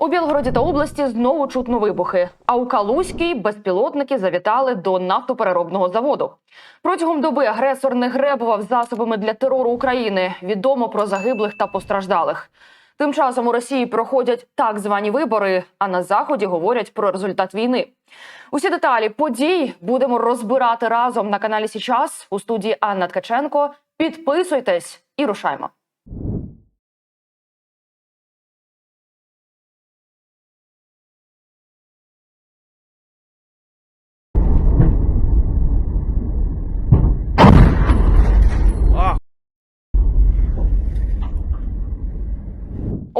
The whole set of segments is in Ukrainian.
У Білгороді та області знову чутно вибухи. А у Калузькій безпілотники завітали до нафтопереробного заводу. Протягом доби агресор не гребував засобами для терору України. Відомо про загиблих та постраждалих. Тим часом у Росії проходять так звані вибори, а на заході говорять про результат війни. Усі деталі подій будемо розбирати разом на каналі Січас у студії Анна Ткаченко. Підписуйтесь і рушаймо.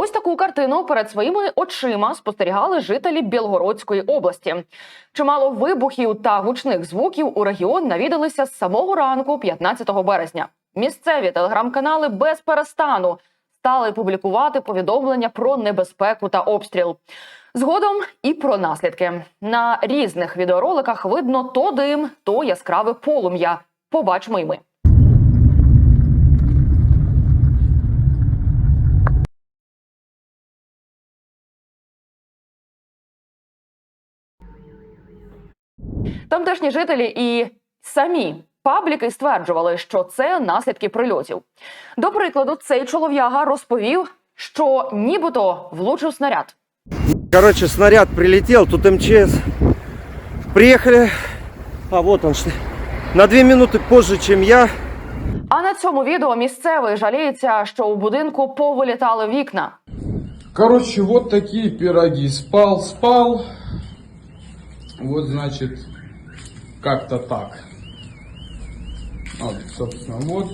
Ось таку картину перед своїми очима спостерігали жителі Білгородської області. Чимало вибухів та гучних звуків у регіон навідалися з самого ранку, 15 березня. Місцеві телеграм-канали без перестану стали публікувати повідомлення про небезпеку та обстріл. Згодом і про наслідки на різних відеороликах видно то дим, то яскраве полум'я. Побачимо й ми. Тамтешні жителі і самі пабліки стверджували, що це наслідки прильотів. До прикладу, цей чолов'яга розповів, що нібито влучив снаряд. Короче, снаряд прилетел, тут МЧС. Приехали, а вот он, на две минуты позже, чем я. А на цьому відео місцевий жаліється, що у будинку повилітали вікна. Короче, вот такие пироги. Спал, спал. Вот, значит, как-то так. Вот, собственно, вот.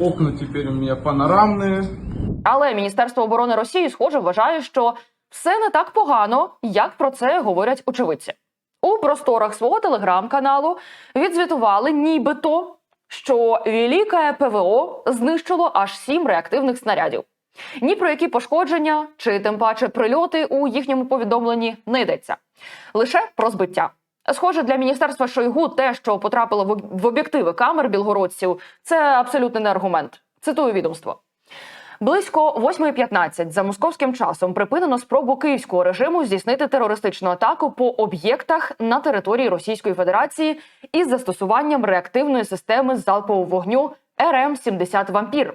Окна теперь у меня панорамные. Але Міністерство оборони Росії, схоже, вважає, що все не так погано, як про це говорять очевидці. У просторах свого телеграм-каналу відзвітували нібито, що Велике ПВО знищило аж сім реактивних снарядів. Ні про які пошкодження чи тим паче прильоти у їхньому повідомленні не йдеться. Лише про збиття. Схоже, для міністерства Шойгу те, що потрапило в- об'єктиви камер білгородців, це абсолютно не аргумент. Цитую відомство. Близько 8.15 за московським часом припинено спробу київського режиму здійснити терористичну атаку по об'єктах на території Російської Федерації із застосуванням реактивної системи залпового вогню РМ-70 Вампір.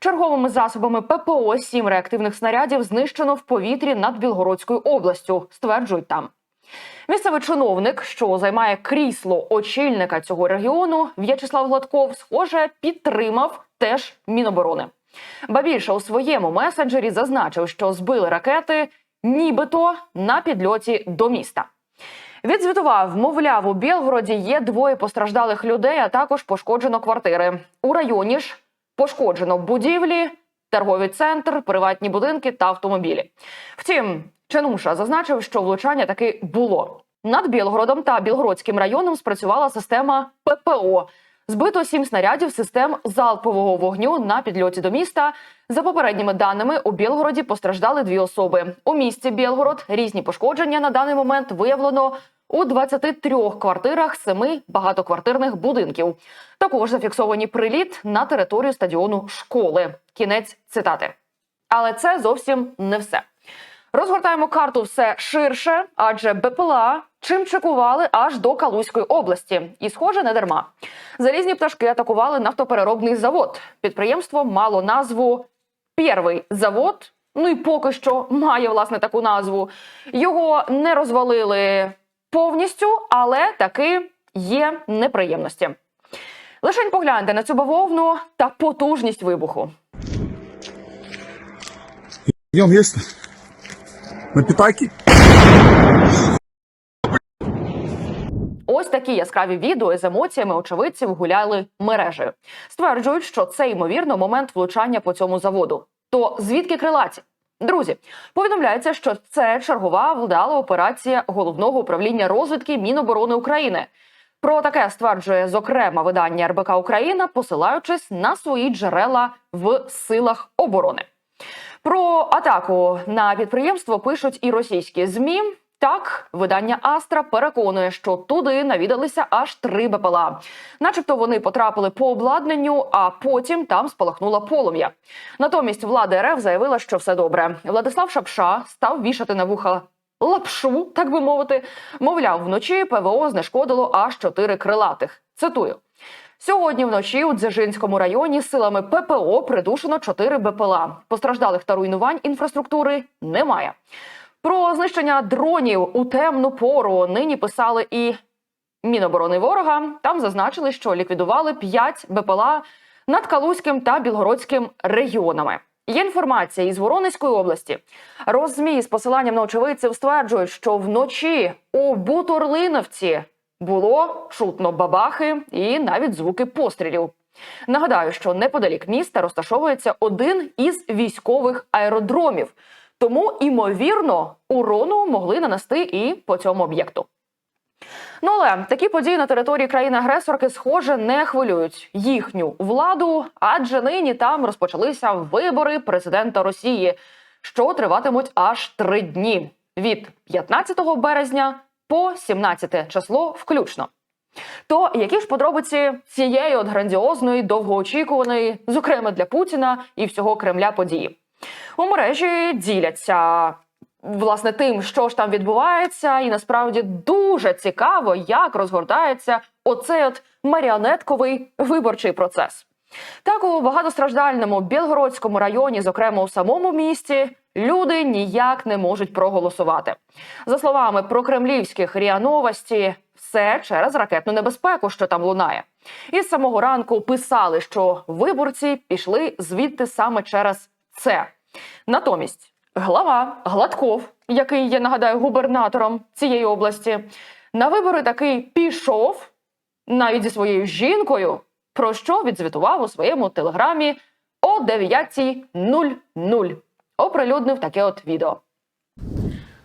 Черговими засобами ППО сім реактивних снарядів знищено в повітрі над Білгородською областю, стверджують там. Місцевий чиновник, що займає крісло очільника цього регіону, В'ячеслав Гладков, схоже, підтримав теж Міноборони. Ба більше у своєму месенджері зазначив, що збили ракети нібито на підльоті до міста. Відзвітував, мовляв, у Білгороді є двоє постраждалих людей, а також пошкоджено квартири. У районі ж пошкоджено будівлі, торговий центр, приватні будинки та автомобілі. Втім, Ченуша зазначив, що влучання таки було. Над Білгородом та Білгородським районом спрацювала система ППО. Збито сім снарядів систем залпового вогню на підльоті до міста. За попередніми даними, у Білгороді постраждали дві особи. У місті Білгород різні пошкодження на даний момент виявлено у 23 квартирах семи багатоквартирних будинків. Також зафіксовані приліт на територію стадіону школи. Кінець цитати. Але це зовсім не все. Розгортаємо карту все ширше, адже БПЛА чим чекували аж до Калузької області. І, схоже, не дарма. Залізні пташки атакували нафтопереробний завод. Підприємство мало назву Перший завод. Ну і поки що має власне таку назву. Його не розвалили повністю, але таки є неприємності. Лишень погляньте на цю бавовну та потужність вибуху. Есть? На питаки? Ось такі яскраві відео з емоціями очевидців гуляли мережею. Стверджують, що це ймовірно момент влучання по цьому заводу. То звідки крилаті? Друзі, повідомляється, що це чергова вдала операція головного управління розвідки Міноборони України. Про таке стверджує зокрема видання РБК Україна, посилаючись на свої джерела в силах оборони. Про атаку на підприємство пишуть і російські змі. Так, видання Астра переконує, що туди навідалися аж три БПЛА. Начебто вони потрапили по обладнанню, а потім там спалахнуло полум'я. Натомість влада РФ заявила, що все добре. Владислав Шапша став вішати на вуха лапшу, так би мовити. Мовляв, вночі ПВО знешкодило аж чотири крилатих. Цитую. Сьогодні вночі у Дзержинському районі силами ППО придушено 4 БПЛА. Постраждалих та руйнувань інфраструктури немає. Про знищення дронів у темну пору нині писали і Міноборони ворога. Там зазначили, що ліквідували 5 БПЛА над Калузьким та Білгородським регіонами. Є інформація із Воронезької області. Розмі з посиланням на очевидців стверджують, що вночі у Бутурлиновці було чутно бабахи і навіть звуки пострілів. Нагадаю, що неподалік міста розташовується один із військових аеродромів, тому імовірно урону могли нанести і по цьому об'єкту. Ну але такі події на території країни-агресорки, схоже, не хвилюють їхню владу, адже нині там розпочалися вибори президента Росії, що триватимуть аж три дні від 15 березня по 17 число включно. То які ж подробиці цієї от грандіозної, довгоочікуваної, зокрема для Путіна і всього Кремля події? У мережі діляться власне тим, що ж там відбувається, і насправді дуже цікаво, як розгортається оцей от маріонетковий виборчий процес. Так, у багатостраждальному Білгородському районі, зокрема у самому місті, люди ніяк не можуть проголосувати. За словами прокремлівських РІА Новості, все через ракетну небезпеку, що там лунає. І з самого ранку писали, що виборці пішли звідти саме через це. Натомість глава Гладков, який я нагадаю губернатором цієї області, на вибори таки пішов навіть зі своєю жінкою, про що відзвітував у своєму телеграмі о 9.00. Оприлюднив таке от відео.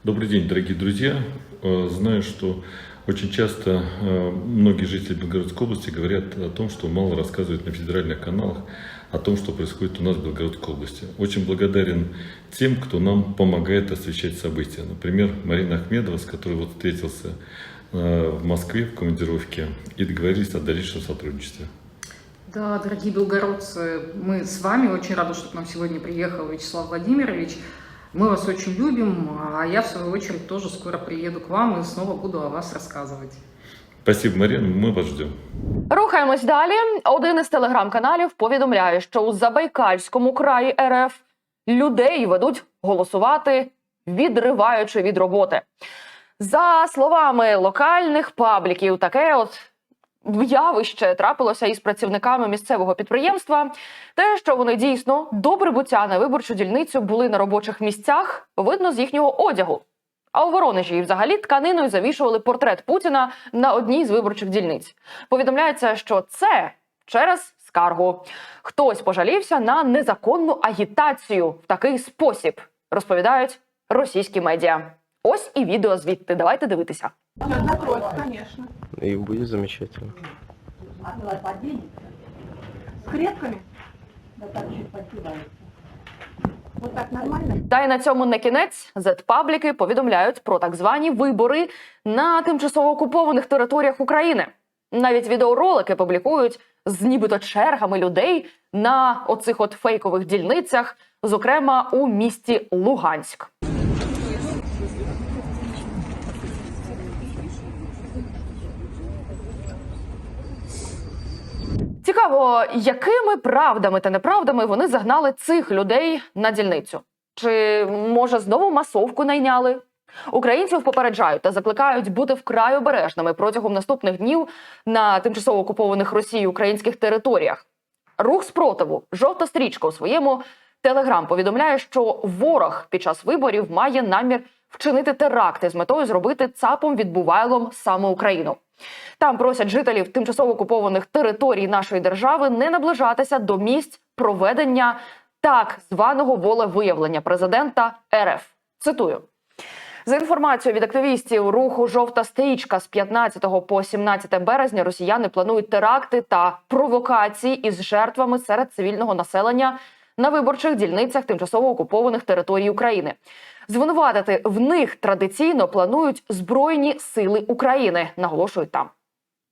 Добрый день, дорогие друзья. Э, Знаю, что очень часто э, многие жители Белгородской области говорят о том, что мало рассказывают на федеральных каналах о том, что происходит у нас в Белгородской области. Очень благодарен тем, кто нам помогает освещать события. Например, Марина Ахмедова, с которой вот встретился э, в Москве в командировке и договорились о дальнейшем сотрудничестве. Да, дорогие белгородцы, мы с вами. Очень рада, что к нам сегодня приехал Вячеслав Владимирович. Мы вас очень любим, а я, в свою очередь, тоже скоро приеду к вам и снова буду о вас рассказывать. Спасибо, Марина, мы вас ждем. Рухаємось далі. Один із телеграм-каналів повідомляє, що у Забайкальському краї РФ людей ведуть голосувати, відриваючи від роботи. За словами локальних пабліків, таке от явище трапилося із працівниками місцевого підприємства. Те, що вони дійсно до прибуття на виборчу дільницю були на робочих місцях, видно з їхнього одягу. А у Воронежі і взагалі тканиною завішували портрет Путіна на одній з виборчих дільниць. Повідомляється, що це через скаргу. Хтось пожалівся на незаконну агітацію в такий спосіб, розповідають російські медіа. Ось і відео звідти. Давайте дивитися. конечно. И будет замечательно. Так нормально? Та й на цьому не кінець. Зетпабліки повідомляють про так звані вибори на тимчасово окупованих територіях України. Навіть відеоролики публікують з нібито чергами людей на оцих от фейкових дільницях, зокрема у місті Луганськ. Цікаво, якими правдами та неправдами вони загнали цих людей на дільницю? Чи може знову масовку найняли? Українців попереджають та закликають бути вкрай обережними протягом наступних днів на тимчасово окупованих Росією українських територіях. Рух спротиву, жовта стрічка у своєму телеграм повідомляє, що ворог під час виборів має намір вчинити теракти з метою зробити цапом відбувайлом саме Україну. Там просять жителів тимчасово окупованих територій нашої держави не наближатися до місць проведення так званого волевиявлення президента РФ. Цитую. За інформацією від активістів руху Жовта стрічка з 15 по 17 березня росіяни планують теракти та провокації із жертвами серед цивільного населення на виборчих дільницях тимчасово окупованих територій України. Звинуватити в них традиційно планують Збройні сили України, наголошують там.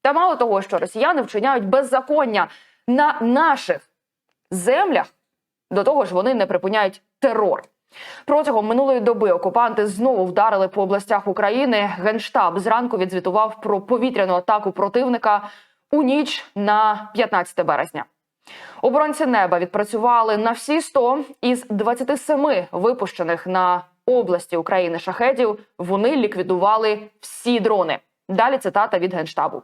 Та мало того, що росіяни вчиняють беззаконня на наших землях, до того ж вони не припиняють терор. Протягом минулої доби окупанти знову вдарили по областях України. Генштаб зранку відзвітував про повітряну атаку противника у ніч на 15 березня. Оборонці неба відпрацювали на всі 100 із 27 випущених на області України шахедів. Вони ліквідували всі дрони. Далі цитата від генштабу.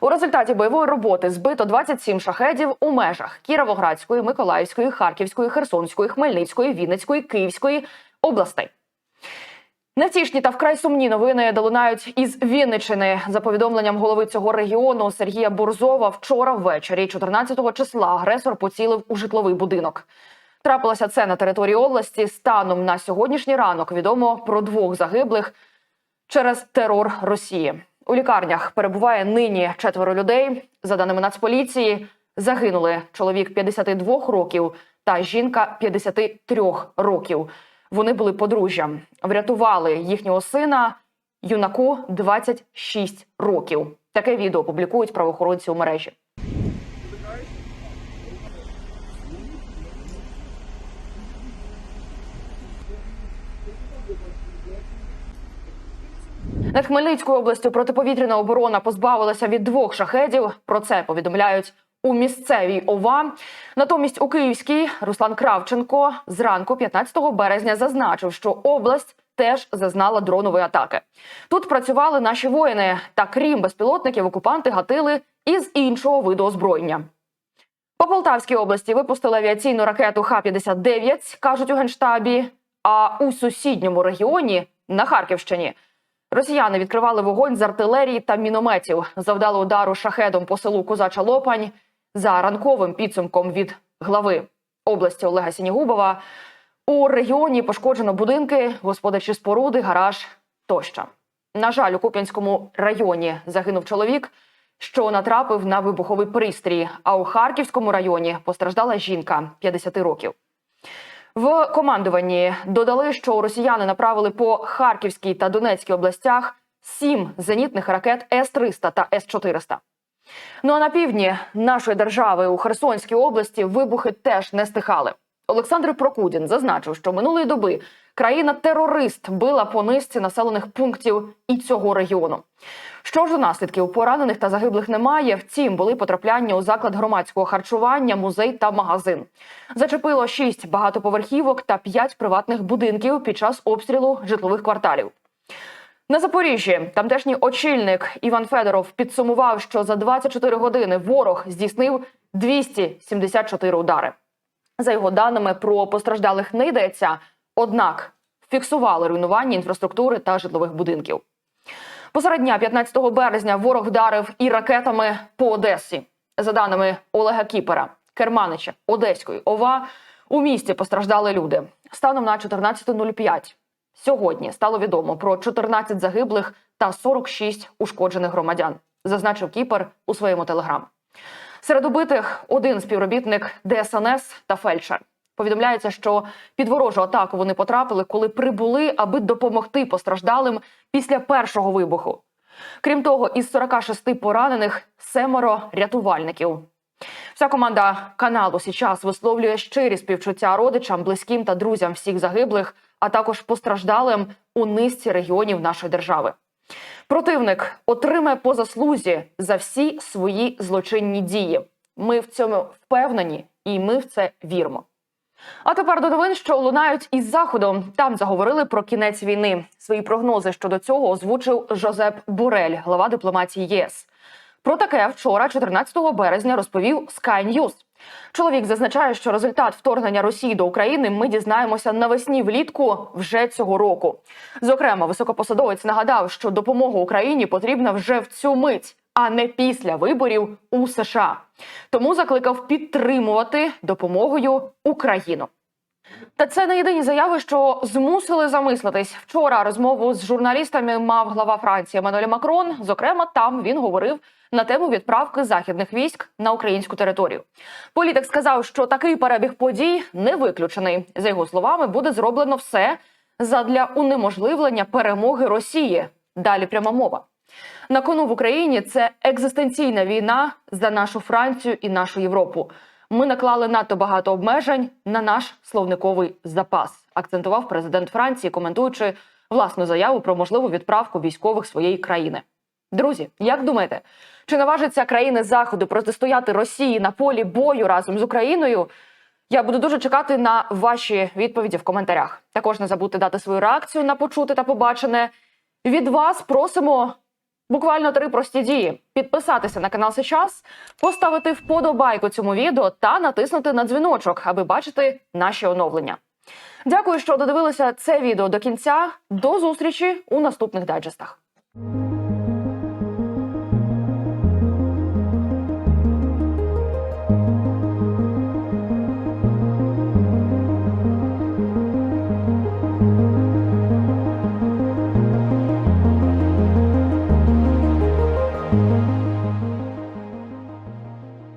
У результаті бойової роботи збито 27 шахедів у межах Кіровоградської, Миколаївської, Харківської, Херсонської, Хмельницької, Вінницької, Київської областей. Невтішні та вкрай сумні новини долунають із Вінничини. За повідомленням голови цього регіону Сергія Борзова, вчора ввечері, 14 числа, агресор поцілив у житловий будинок. Трапилося це на території області. Станом на сьогоднішній ранок відомо про двох загиблих через терор Росії. У лікарнях перебуває нині четверо людей. За даними Нацполіції, загинули чоловік 52 років та жінка 53 років. Вони були подружжям. Врятували їхнього сина юнаку 26 років. Таке відео публікують правоохоронці у мережі. Над Хмельницькою областю протиповітряна оборона позбавилася від двох шахедів. Про це повідомляють у місцевій ОВА. Натомість у Київській Руслан Кравченко зранку 15 березня зазначив, що область теж зазнала дронової атаки. Тут працювали наші воїни, та крім безпілотників, окупанти гатили із іншого виду озброєння. По Полтавській області випустили авіаційну ракету Х-59, кажуть у генштабі. А у сусідньому регіоні на Харківщині росіяни відкривали вогонь з артилерії та мінометів, завдали удару шахедом по селу Козача Лопань. За ранковим підсумком від глави області Олега Сінігубова у регіоні пошкоджено будинки, господарчі споруди, гараж тощо. На жаль, у Куп'янському районі загинув чоловік, що натрапив на вибуховий пристрій. А у Харківському районі постраждала жінка 50 років. В командуванні додали, що росіяни направили по Харківській та Донецькій областях сім зенітних ракет С-300 та С-400. Ну а на півдні нашої держави у Херсонській області вибухи теж не стихали. Олександр Прокудін зазначив, що минулої доби країна-терорист била по низці населених пунктів і цього регіону. Що ж до наслідків поранених та загиблих немає. Втім, були потрапляння у заклад громадського харчування, музей та магазин. Зачепило шість багатоповерхівок та п'ять приватних будинків під час обстрілу житлових кварталів. На Запоріжжі тамтешній очільник Іван Федоров підсумував, що за 24 години ворог здійснив 274 удари. За його даними про постраждалих не йдеться, однак фіксували руйнування інфраструктури та житлових будинків. Посеред дня 15 березня ворог вдарив і ракетами по Одесі. За даними Олега Кіпера, Керманича, Одеської ОВА, у місті постраждали люди. Станом на 14.05 сьогодні стало відомо про 14 загиблих та 46 ушкоджених громадян, зазначив Кіпер у своєму телеграм. Серед убитих один співробітник ДСНС та фельдшер. Повідомляється, що під ворожу атаку вони потрапили, коли прибули, аби допомогти постраждалим після першого вибуху. Крім того, із 46 поранених семеро рятувальників. Вся команда каналу «Січас» висловлює щирі співчуття родичам, близьким та друзям всіх загиблих, а також постраждалим у низці регіонів нашої держави. Противник отримає по заслузі за всі свої злочинні дії. Ми в цьому впевнені, і ми в це віримо. А тепер до новин, що лунають із заходу. Там заговорили про кінець війни. Свої прогнози щодо цього озвучив Жозеп Борель, глава дипломатії ЄС. Про таке вчора, 14 березня, розповів Sky News. Чоловік зазначає, що результат вторгнення Росії до України ми дізнаємося навесні влітку вже цього року. Зокрема, високопосадовець нагадав, що допомога Україні потрібна вже в цю мить, а не після виборів у США. Тому закликав підтримувати допомогою Україну. Та це не єдині заяви, що змусили замислитись. Вчора розмову з журналістами мав глава Франції Еммануель Макрон. Зокрема, там він говорив на тему відправки західних військ на українську територію. Політик сказав, що такий перебіг подій не виключений. За його словами, буде зроблено все задля унеможливлення перемоги Росії. Далі пряма мова. На кону в Україні це екзистенційна війна за нашу Францію і нашу Європу. Ми наклали надто багато обмежень на наш словниковий запас, акцентував президент Франції, коментуючи власну заяву про можливу відправку військових своєї країни. Друзі, як думаєте, чи наважаться країни Заходу протистояти Росії на полі бою разом з Україною? Я буду дуже чекати на ваші відповіді в коментарях. Також не забудьте дати свою реакцію на почуте та побачене. Від вас просимо буквально три прості дії: підписатися на канал сейчас, поставити вподобайку цьому відео та натиснути на дзвіночок, аби бачити наші оновлення. Дякую, що додивилися це відео до кінця. До зустрічі у наступних дайджестах.